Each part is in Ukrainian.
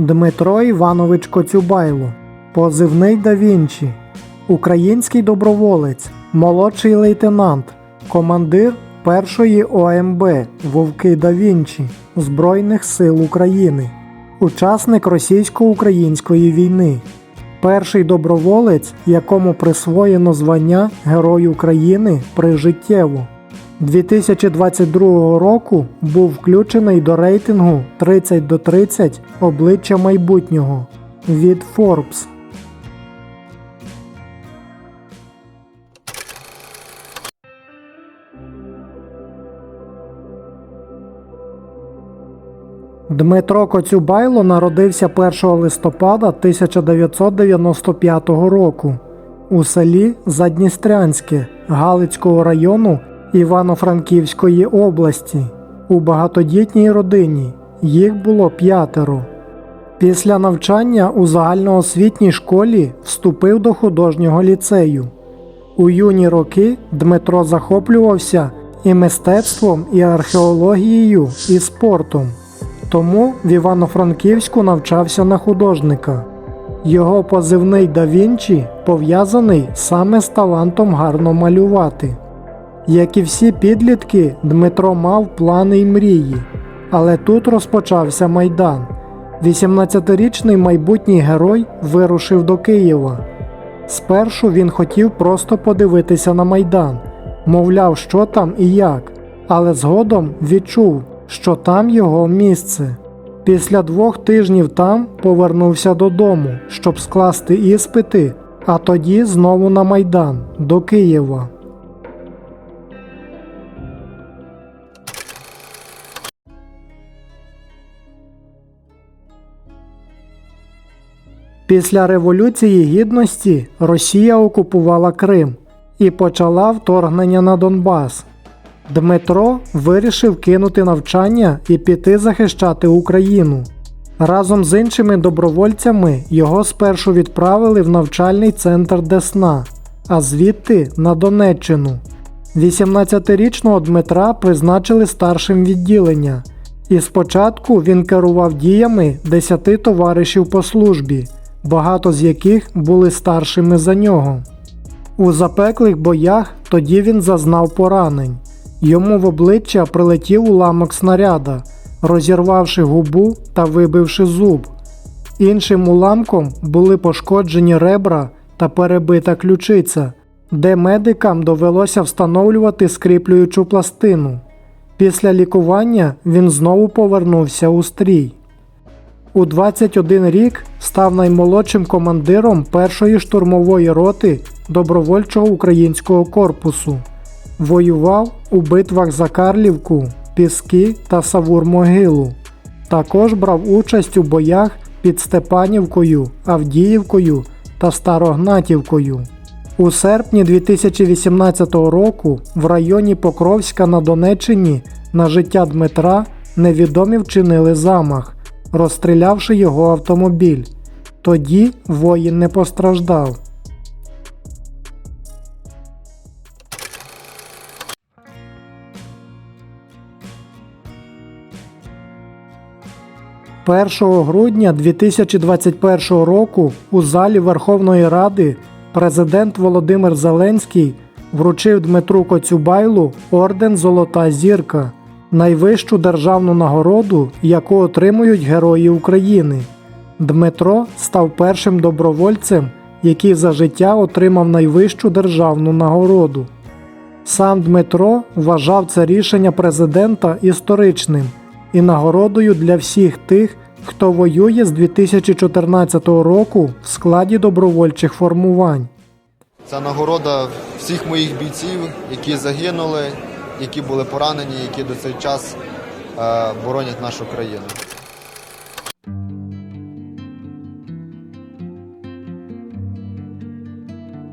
Дмитро Іванович Коцюбайло, позивний да Вінчі, український доброволець, молодший лейтенант, командир першої ОМБ Вовки да Вінчі Збройних сил України, учасник російсько-української війни, перший доброволець, якому присвоєно звання Герой України прижиттєво. 2022 року був включений до рейтингу 30 до 30 обличчя майбутнього від Forbes. Дмитро Коцюбайло народився 1 листопада 1995 року у селі Задністрянське Галицького району Івано-Франківської області у багатодітній родині. Їх було п'ятеро. Після навчання у загальноосвітній школі вступив до художнього ліцею. У юні роки Дмитро захоплювався і мистецтвом, і археологією, і спортом. Тому в Івано-Франківську навчався на художника. Його позивний да Вінчі пов'язаний саме з талантом гарно малювати. Як і всі підлітки, Дмитро мав плани й мрії, але тут розпочався майдан. 18-річний майбутній герой вирушив до Києва. Спершу він хотів просто подивитися на майдан, мовляв, що там і як, але згодом відчув, що там його місце. Після двох тижнів там повернувся додому, щоб скласти іспити, а тоді знову на майдан до Києва. Після Революції Гідності Росія окупувала Крим і почала вторгнення на Донбас. Дмитро вирішив кинути навчання і піти захищати Україну. Разом з іншими добровольцями його спершу відправили в навчальний центр Десна, а звідти на Донеччину. 18-річного Дмитра призначили старшим відділення, і спочатку він керував діями 10 товаришів по службі, багато з яких були старшими за нього. У запеклих боях тоді він зазнав поранень. Йому в обличчя прилетів уламок снаряда, розірвавши губу та вибивши зуб. Іншим уламком були пошкоджені ребра та перебита ключиця, де медикам довелося встановлювати скріплюючу пластину. Після лікування він знову повернувся у стрій. У 21 рік став наймолодшим командиром першої штурмової роти добровольчого українського корпусу. Воював у битвах за Карлівку, Піски та Савур-Могилу. Також брав участь у боях під Степанівкою, Авдіївкою та Старогнатівкою. У серпні 2018 року в районі Покровська на Донеччині на життя Дмитра невідомі вчинили замах, розстрілявши його автомобіль. Тоді воїн не постраждав. Першого грудня 2021 року у залі Верховної Ради президент Володимир Зеленський вручив Дмитру Коцюбайлу орден Золота зірка, найвищу державну нагороду, яку отримують Герої України. Дмитро став першим добровольцем, який за життя отримав найвищу державну нагороду. Сам Дмитро вважав це рішення президента історичним і нагородою для всіх тих, хто воює з 2014 року в складі добровольчих формувань. Це нагорода всіх моїх бійців, які загинули, які були поранені, які до цей час е, боронять нашу країну.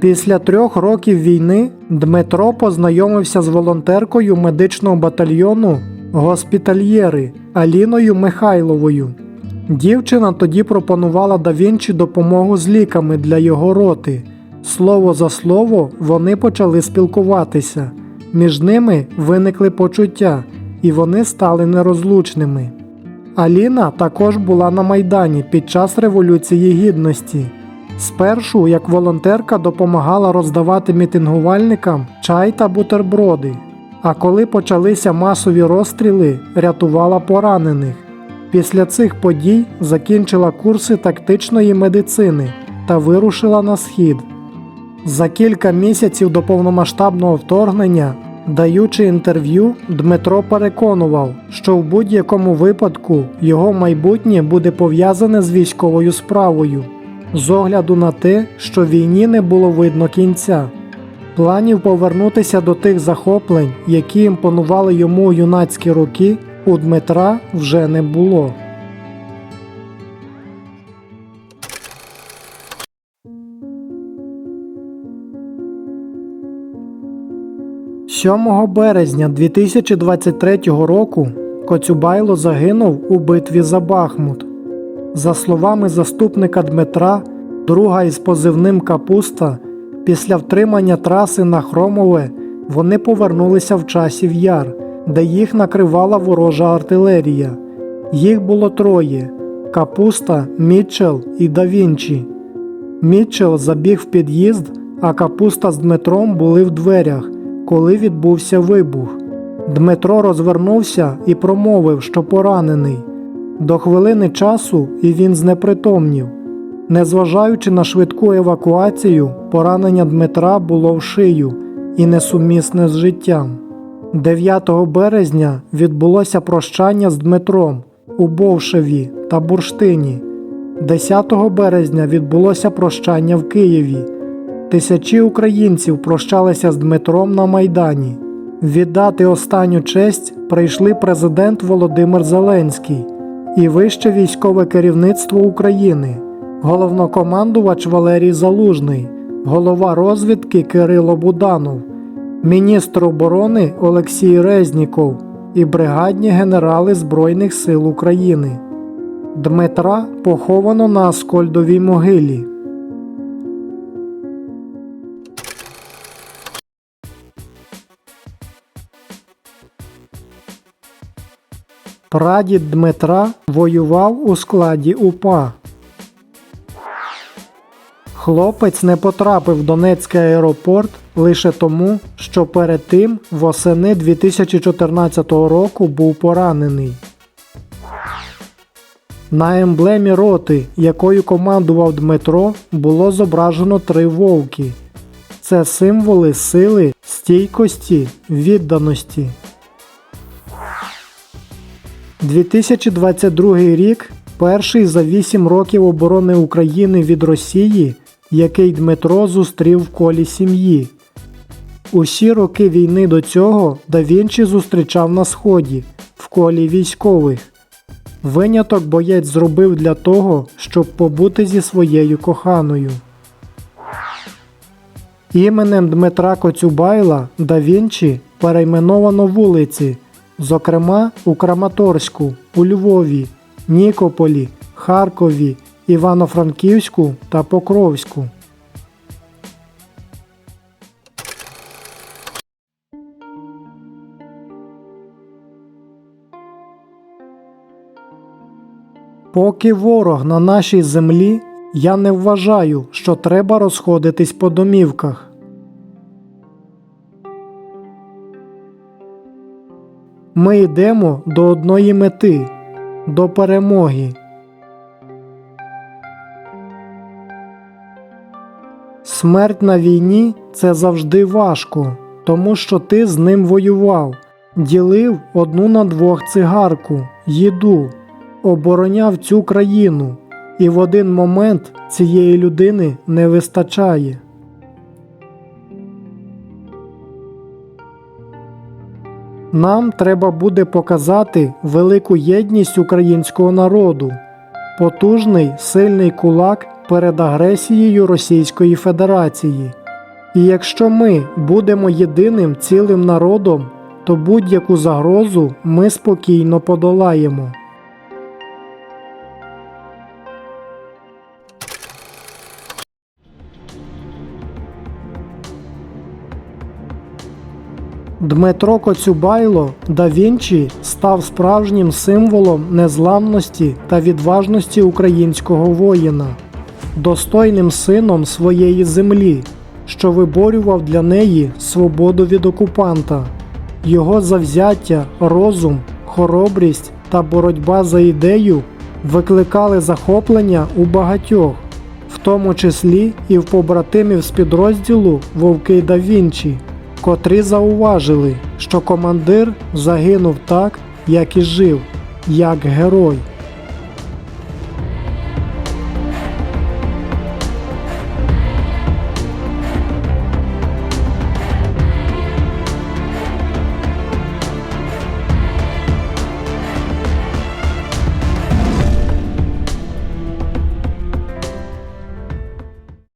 Після трьох років війни Дмитро познайомився з волонтеркою медичного батальйону госпітальєри Аліною Михайловою. Дівчина тоді пропонувала да Вінчі допомогу з ліками для його роти. Слово за слово вони почали спілкуватися. Між ними виникли почуття, і вони стали нерозлучними. Аліна також була на Майдані під час Революції Гідності. Спершу, як волонтерка, допомагала роздавати мітингувальникам чай та бутерброди. А коли почалися масові розстріли, рятувала поранених. Після цих подій закінчила курси тактичної медицини та вирушила на схід. За кілька місяців до повномасштабного вторгнення, даючи інтерв'ю, Дмитро переконував, що в будь-якому випадку його майбутнє буде пов'язане з військовою справою, з огляду на те, що війні не було видно кінця. Планів повернутися до тих захоплень, які імпонували йому у юнацькі роки, у Дмитра вже не було. – 7 березня 2023 року Коцюбайло загинув у битві за Бахмут. За словами заступника Дмитра, друга із позивним Капуста, після втримання траси на Хромове вони повернулися в часів яр, де їх накривала ворожа артилерія. Їх було троє: Капуста, Мітчел і Давінчі. Мітчел забіг в під'їзд, а капуста з Дмитром були в дверях, коли відбувся вибух. Дмитро розвернувся і промовив, що поранений. До хвилини часу і він знепритомнів. Незважаючи на швидку евакуацію, поранення Дмитра було в шию і несумісне з життям. 9 березня відбулося прощання з Дмитром у Бовшеві та Бурштині. 10 березня відбулося прощання в Києві. Тисячі українців прощалися з Дмитром на Майдані. Віддати останню честь прийшли президент Володимир Зеленський і вище військове керівництво України, головнокомандувач Валерій Залужний, голова розвідки Кирило Буданов, міністр оборони Олексій Резніков і бригадні генерали Збройних сил України. Дмитра поховано на Аскольдовій могилі. Прадід Дмитра воював у складі УПА. Хлопець не потрапив в Донецький аеропорт лише тому, що перед тим восени 2014 року був поранений. На емблемі роти, якою командував Дмитро, було зображено три вовки. Це символи сили, стійкості, відданості. 2022 рік перший за 8 років оборони України від Росії, який Дмитро зустрів в колі сім'ї. Усі роки війни до цього Да Вінчі зустрічав на сході, в колі військових. Виняток боєць зробив для того, щоб побути зі своєю коханою. Іменем Дмитра Коцюбайла Да Вінчі перейменовано вулиці, зокрема у Краматорську, у Львові, Нікополі, Харкові, Івано-Франківську та Покровську. Поки ворог на нашій землі, я не вважаю, що треба розходитись по домівках. Ми йдемо до одної мети до перемоги. Смерть на війні це завжди важко, тому що ти з ним воював, ділив одну на двох цигарку, їду, обороняв цю країну, і в один момент цієї людини не вистачає. Нам треба буде показати велику єдність українського народу, потужний сильний кулак перед агресією Російської Федерації. І якщо ми будемо єдиним цілим народом, то будь-яку загрозу ми спокійно подолаємо. Дмитро Коцюбайло да Вінчі став справжнім символом незламності та відважності українського воїна, достойним сином своєї землі, що виборював для неї свободу від окупанта. Його завзяття, розум, хоробрість та боротьба за ідею викликали захоплення у багатьох, в тому числі і в побратимів з підрозділу Вовки да Вінчі, котрі зауважили, що командир загинув так, як і жив, як герой.